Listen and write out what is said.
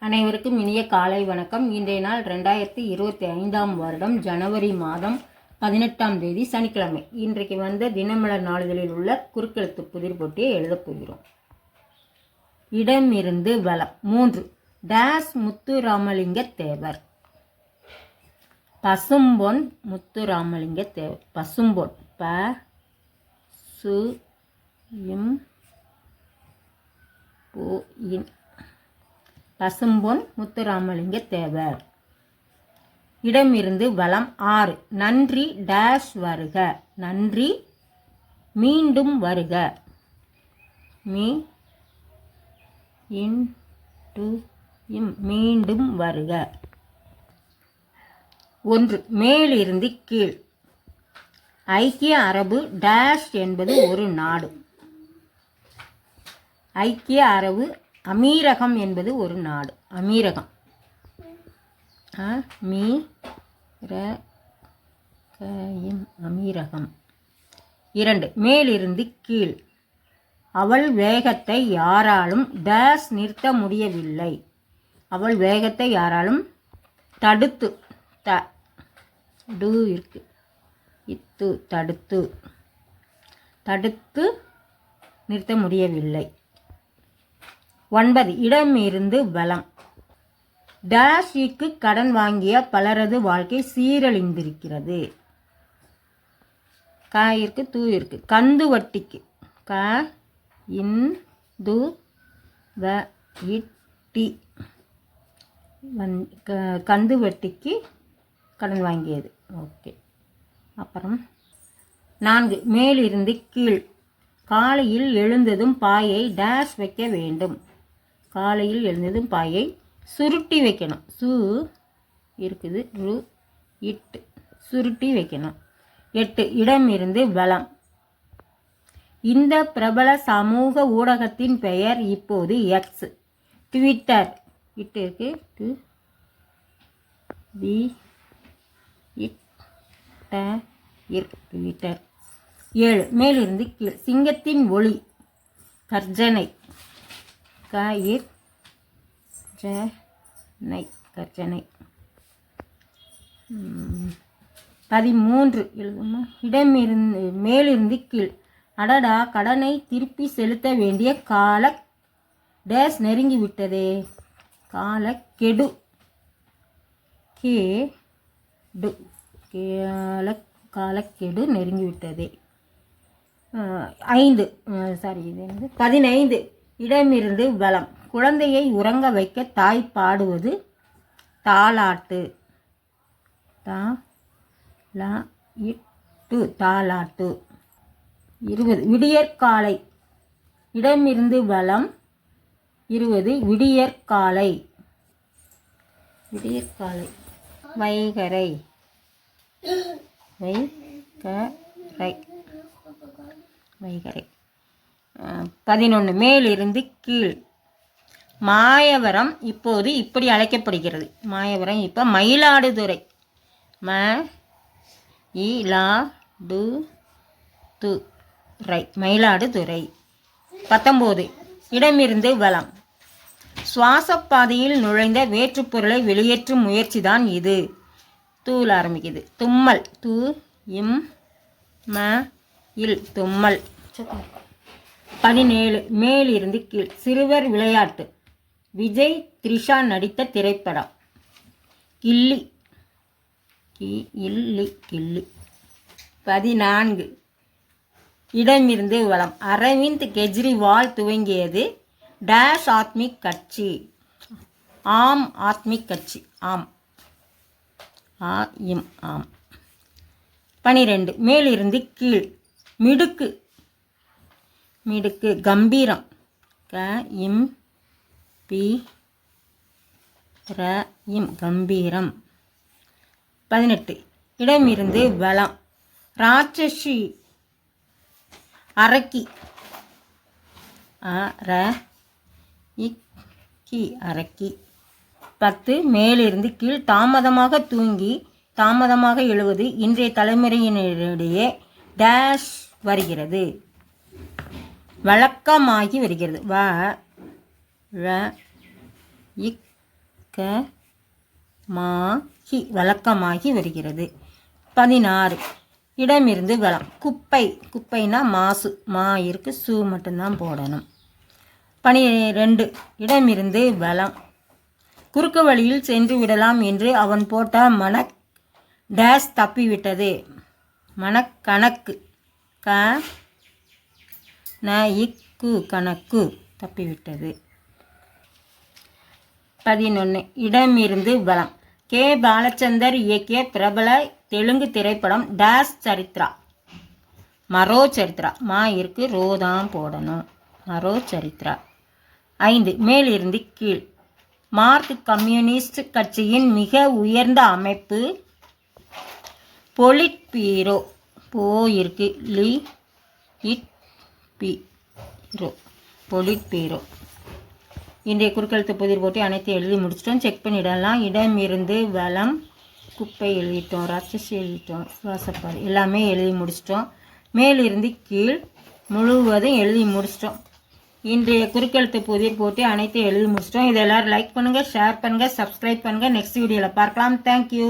அனைவருக்கும் இனிய காலை வணக்கம். இன்றைய நாள் ரெண்டாயிரத்தி இருபத்தி ஐந்தாம் வருடம் ஜனவரி மாதம் பதினெட்டாம் தேதி சனிக்கிழமை. இன்றைக்கு வந்த தினமலர் நாளிதழில் உள்ள குறுக்கெழுத்து புதிர் போட்டியை எழுதப் போகிறோம். இடமிருந்து வலம். மூன்று. டேஸ் முத்துராமலிங்க தேவர். பசும்பொன் முத்துராமலிங்க தேவர். பசும்பொன். ப சு இம் பு இன். பசும்பொன் முத்துராமலிங்க தேவர். இடமிருந்து வளம் ஆறு. நன்றி டேஷ் வருக. நன்றி மீண்டும் வருக. மீ இன் டு இம் மீண்டும் வருக. ஒன்று மேலிருந்து கீழ். ஐக்கிய அரபு டேஷ் என்பது ஒரு நாடு. ஐக்கிய அரபு அமீரகம் என்பது ஒரு நாடு. அமீரகம். அமீரகம் மீ ர க அமீரகம். இரண்டு மேலிருந்து கீழ். அவள் வேகத்தை யாராலும் டேஸ் நிறுத்த முடியவில்லை. அவள் வேகத்தை யாராலும் தடுத்து த டு இருக்கு. இத்து தடுத்து. தடுத்து நிறுத்த முடியவில்லை. ஒன்பது இடமிருந்து பலம் டேஷிக்கு கடன் வாங்கிய பலரது வாழ்க்கை சீரழிந்திருக்கிறது. காயிற்கு இருக்கு தூ இருக்கு கந்து வட்டிக்கு. க இன் து வ இட்டி வந் க- கந்து வட்டிக்கு கடன் வாங்கியது. ஓகே. அப்புறம் நான்கு மேலிருந்து கீழ். காலையில் எழுந்ததும் பாயை டேஷ் வைக்க வேண்டும். காலையில் எழுந்ததும் பாயை சுருட்டி வைக்கணும். சு இருக்குது ரு இட்டு சுருட்டி வைக்கணும். எட்டு இடம் இருந்து வளம். இந்த பிரபல சமூக ஊடகத்தின் பெயர் இப்போது எக்ஸ். ட்விட்டர். இட்டு இருக்கு டு வி இட் ட்விட்டர். ஏழு மேலிருந்து கீழ். சிங்கத்தின் ஒளி. கர்ஜனை. க இர் நை கர்ஜனை பதிமூன்று எழுதுமா? இடமிருந்து மேலிருந்து கீழ். அடடா கடனை திருப்பி செலுத்த வேண்டிய கால டேஸ் நெருங்கி விட்டதே. கால கெடு. கே டு. கால காலக்கெடு நெருங்கிவிட்டதே ஐந்து. சாரி இது பதினைந்து. இடமிருந்து பலம் குழந்தையை உறங்க வைக்க தாய் பாடுவது தாளாட்டு. தா லா இட்டு தாளாட்டு. இருபது. விடியற்காலை இடமிருந்து பலம் இருபது. விடியற்காலை விடியற்காலை வைகரை வைகரை வைகரை பதினொன்று மேலிருந்து கீழ். மாயவரம் இப்போது இப்படி அழைக்கப்படுகிறது. மாயவரம் இப்போ மயிலாடுதுறை. ம இ லா டு து ரை மயிலாடுதுறை. பத்தொம்போது இடமிருந்து வளம் சுவாசப்பாதையில் நுழைந்த வேற்றுப்பொருளை வெளியேற்றும் முயற்சிதான் இது. தூள் ஆரம்பிக்குது. தும்மல். தூ இம் ம இல். தும்மல். பதினேழு. மேலிருந்து கீழ். சிறுவர் விளையாட்டு. விஜய் த்ரிஷா நடித்த திரைப்படம். கில்லி. கி இல்லி கில்லி. பதினான்கு. இடமிருந்து வளம் அரவிந்த் கெஜ்ரிவால் துவங்கியது. டேஷ் ஆத்மிக் கட்சி. ஆம் ஆத்மிக் கட்சி. ஆம். ஆ இம் ஆம். பனிரெண்டு. மேலிருந்து கீழ். மிடுக்கு. மிடுக்கு கம்பீரம். க இம் பி ர இம் கம்பீரம். பதினெட்டு. இடமிருந்து வலம் ராட்சசி அரக்கி. அ ர கி அரக்கி. பத்து மேலிருந்து கீழ் தாமதமாக தூங்கி தாமதமாக எழுவது இன்றைய தலைமுறையினரிடையே டேஷ் வருகிறது. வழக்கமாகி வருகிறது. வ ழ மாகி வழக்கமாகி வருகிறது. பதினாறு. இடமிருந்து வளம். குப்பை. குப்பைனா மாசு. மா இருக்கு. சு மட்டும்தான் போடணும். பனிரெண்டு. இடமிருந்து வளம். குறுக்கு வழியில் சென்று விடலாம் என்று அவன் போட்ட மன டேஸ் தப்பிவிட்டது. மனக்கணக்கு க ந இக்கு கணக்கு தப்பிவிட்டது. பதினொன்று இடமிருந்து பலம் கே பாலச்சந்தர் இயக்கிய பிரபல தெலுங்கு திரைப்படம் டேஸ் சரித்ரா. மரோ சரித்ரா. மா இருக்கு ரோ தான் போடணும். மரோ சரித்ரா. ஐந்து மேலிருந்து கீழ். மார்க் கம்யூனிஸ்ட் கட்சியின் மிக உயர்ந்த அமைப்பு பொலிட் பீரோ போ இருக்கு லி இட் பீரோ பொலிட் பீரோ இன்றைய குறுக்கெழுத்து புதிர் போட்டி அனைத்தையும் எழுதி முடிச்சிட்டோம். செக் பண்ணிடலாம். இடம் இருந்து வளம் குப்பை எழுதிட்டோம். ராட்சசி எழுதிட்டோம். சுவாசப்பாடு எல்லாமே எழுதி முடிச்சிட்டோம். மேலிருந்து கீழ் முழுவதும் எழுதி முடிச்சிட்டோம். இன்றைய குறுக்கெழுத்து புதிர் போட்டி அனைத்தையும் எழுதி முடிச்சிட்டோம். இதெல்லாம் லைக் பண்ணுங்கள் ஷேர் பண்ணுங்கள் சப்ஸ்கிரைப் பண்ணுங்கள் நெக்ஸ்ட் வீடியோவில் பார்க்கலாம். தேங்க்யூ